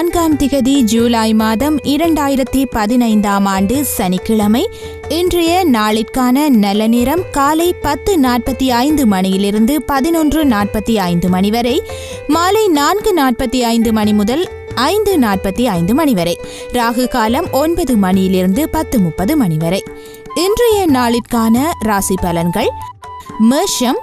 நான்காம் திகதி ஜூலை மாதம் இரண்டாயிரத்தி பதினைந்தாம் ஆண்டு சனிக்கிழமை இன்றைய நாளிற்கான நல்ல நேரம் காலை பத்து நாற்பத்தி ஐந்து மணியிலிருந்து பதினொன்று நாற்பத்தி ஐந்து மணி வரை மாலை நான்கு நாற்பத்தி ஐந்து மணி முதல் ஐந்து நாற்பத்தி ஐந்து மணி வரை ராகு காலம் ஒன்பது மணியிலிருந்து பத்து முப்பது மணி வரை. இன்றைய நாளிற்கான ராசி பலன்கள் மேஷம்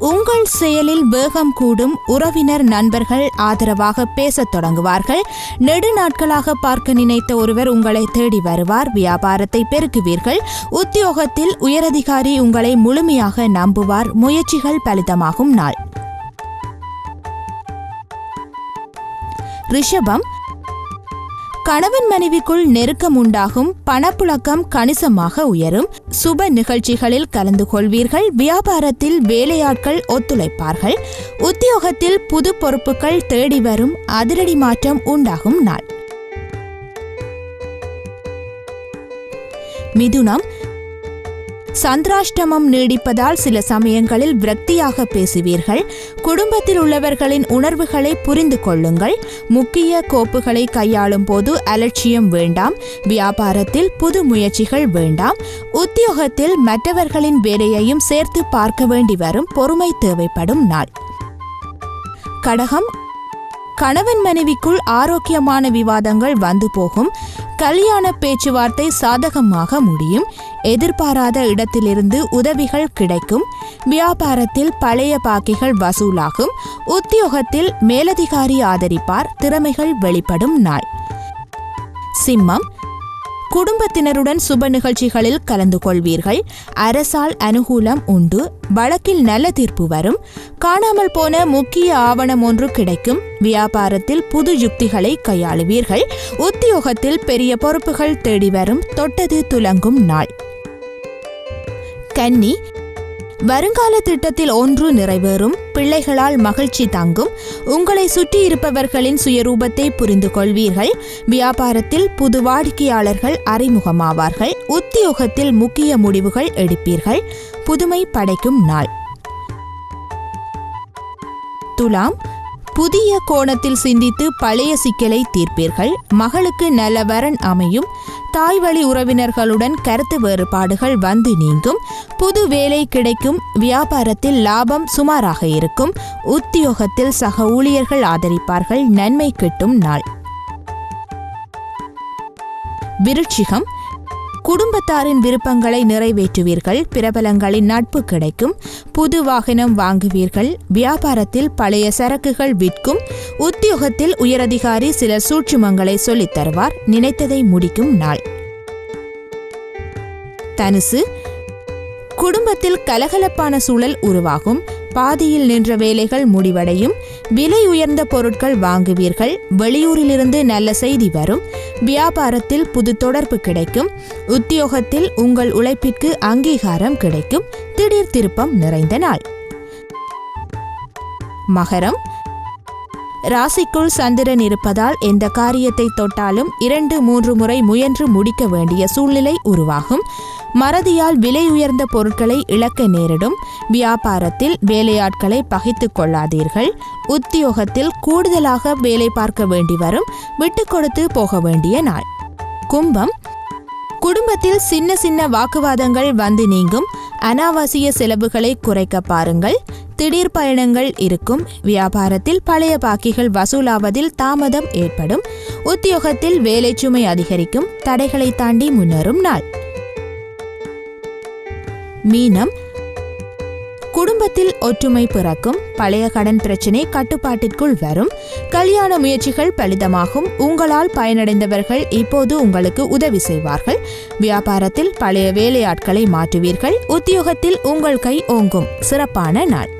உங்கள் செயலில் வேகம் கூடும் உறவினர் நண்பர்கள் ஆதரவாக பேசத் தொடங்குவார்கள். நெடுநாட்களாக பார்க்க நினைத்த ஒருவர் உங்களை தேடி வருவார். வியாபாரத்தை பெருக்குவீர்கள். உத்தியோகத்தில் உயரதிகாரி உங்களை முழுமையாக நம்புவார். முயற்சிகள் பலிதமாகும் நாள். ரிஷபம் கணவன் மனைவிக்குள் நெருக்கம் உண்டாகும் பணப்புழக்கம் கணிசமாக உயரும். சுப நிகழ்ச்சிகளில் கலந்து கொள்வீர்கள் வியாபாரத்தில் வேலையாட்கள் ஒத்துழைப்பார்கள். உத்தியோகத்தில் புது பொறுப்புகள் தேடி வரும் அதிரடி மாற்றம் உண்டாகும் நாள். மிதுனம் சந்திராஷ்டமம் நீடிப்பதால் சில சமயங்களில் விரக்தியாக பேசுவீர்கள். குடும்பத்தில் உள்ளவர்களின் உணர்வுகளை புரிந்து கொள்ளுங்கள். முக்கிய கோப்புகளை கையாளும் போது அலட்சியம் வேண்டாம். வியாபாரத்தில் புது முயற்சிகள் வேண்டாம். உத்தியோகத்தில் மற்றவர்களின் வேலையையும் சேர்த்து பார்க்க வேண்டி வரும் பொறுமை தேவைப்படும் நாள். கடகம். கணவன் மனைவிக்குள் ஆரோக்கியமான விவாதங்கள் வந்து போகும். கல்யாண பேச்சுவார்த்தை சாதகமாக முடியும். எதிர்பாராத இடத்திலிருந்து உதவிகள் கிடைக்கும். வியாபாரத்தில் பழைய பாக்கிகள் வசூலாகும். உத்தியோகத்தில் மேலதிகாரி ஆதரிப்பார். திறமைகள் வெளிப்படும் நாள். சிம்மம். குடும்பத்தினருடன் சுப நிகழ்ச்சிகளில் கலந்து கொள்வீர்கள் அரசால் அனுகூலம் உண்டு. வழக்கில் நல்ல தீர்ப்பு வரும். காணாமல் போன முக்கிய ஆவணம் ஒன்று கிடைக்கும். வியாபாரத்தில் புது யுக்திகளை கையாளுவீர்கள். உத்தியோகத்தில் பெரிய பொறுப்புகள் தேடி வரும். தொட்டது துலங்கும் நாள். கன்னி வருங்கால திட்டத்தில் ஒன்று நிறைவேறும் பிள்ளைகளால் மகிழ்ச்சி தங்கும். உங்களை சுற்றி இருப்பவர்களின் சுயரூபத்தை புரிந்து கொள்வீர்கள். வியாபாரத்தில் புது வாடிக்கையாளர்கள் அறிமுகமாவார்கள். உத்தியோகத்தில் முக்கிய முடிவுகள் எடுப்பீர்கள். புதுமை படைக்கும் நாள். துலாம் புதிய கோணத்தில் சிந்தித்து பழைய சிக்கலை தீர்ப்பீர்கள். மகளுக்கு நல்ல வரன் அமையும். தாய் வழி உறவினர்களுடன் கருத்து வேறுபாடுகள் வந்து நீங்கும். புது வேலை கிடைக்கும். வியாபாரத்தில் லாபம் சுமாராக இருக்கும். உத்தியோகத்தில் சக ஊழியர்கள் ஆதரிப்பார்கள். நன்மை கிட்டும் நாள். விருட்சிகம் குடும்பத்தாரின் விருப்பங்களை நிறைவேற்றுவீர்கள் பிரபலங்களின் நட்பு கிடைக்கும் புது வாகனம் வாங்குவீர்கள் வியாபாரத்தில் பழைய சரக்குகள் விற்கும் உத்தியோகத்தில் உயரதிகாரி சில சூட்சுமங்களை சொல்லித் தருவார் நினைத்ததை முடிக்கும் நாள். தனுசு குடும்பத்தில் கலகலப்பான சூழல் உருவாகும் பாதியில் நின்ற வேலைகள் முடிவடையும். விலை உயர்ந்த பொருட்கள் வாங்குவீர்கள். வெளியூரிலிருந்து நல்ல செய்தி வரும். வியாபாரத்தில் புது தொடர்பு கிடைக்கும். உத்தியோகத்தில் உங்கள் உழைப்பிற்கு அங்கீகாரம் கிடைக்கும். திடீர் திருப்பம் நிறைந்த நாள். மகரம் ராசிக்குள் சந்திரன் இருப்பதால் எந்த காரியத்தை தொட்டாலும் இரண்டு மூன்று முறை முயன்று முடிக்க வேண்டிய சூழ்நிலை உருவாகும். மறதியால் விலை உயர்ந்த பொருட்களை இழக்க நேரிடும். வியாபாரத்தில் வேலையாட்களை பகைத்துக் கொள்ளாதீர்கள். உத்தியோகத்தில் கூடுதலாக வேலை பார்க்க வேண்டி வரும். விட்டு கொடுத்து போக வேண்டிய நாள். கும்பம். குடும்பத்தில் சின்ன சின்ன வாக்குவாதங்கள் வந்து நீங்கும். அனாவசிய செலவுகளை குறைக்க பாருங்கள். திடீர் பயணங்கள் இருக்கும். வியாபாரத்தில் பழைய பாக்கிகள் வசூலாவதில் தாமதம் ஏற்படும். உத்தியோகத்தில் வேலை சுமை அதிகரிக்கும். தடைகளை தாண்டி முன்னேறும் நாள். மீனம். குடும்பத்தில் ஒற்றுமை பிறக்கும். பழைய கடன் பிரச்சினை கட்டுப்பாட்டிற்குள் வரும். கல்யாண முயற்சிகள் பலிதமாகும். உங்களால் பயனடைந்தவர்கள் இப்போது உங்களுக்கு உதவி செய்வார்கள். வியாபாரத்தில் பழைய வேலையாட்களை மாற்றுவீர்கள். உத்தியோகத்தில் உங்கள் கை ஓங்கும். சிறப்பான நாள்.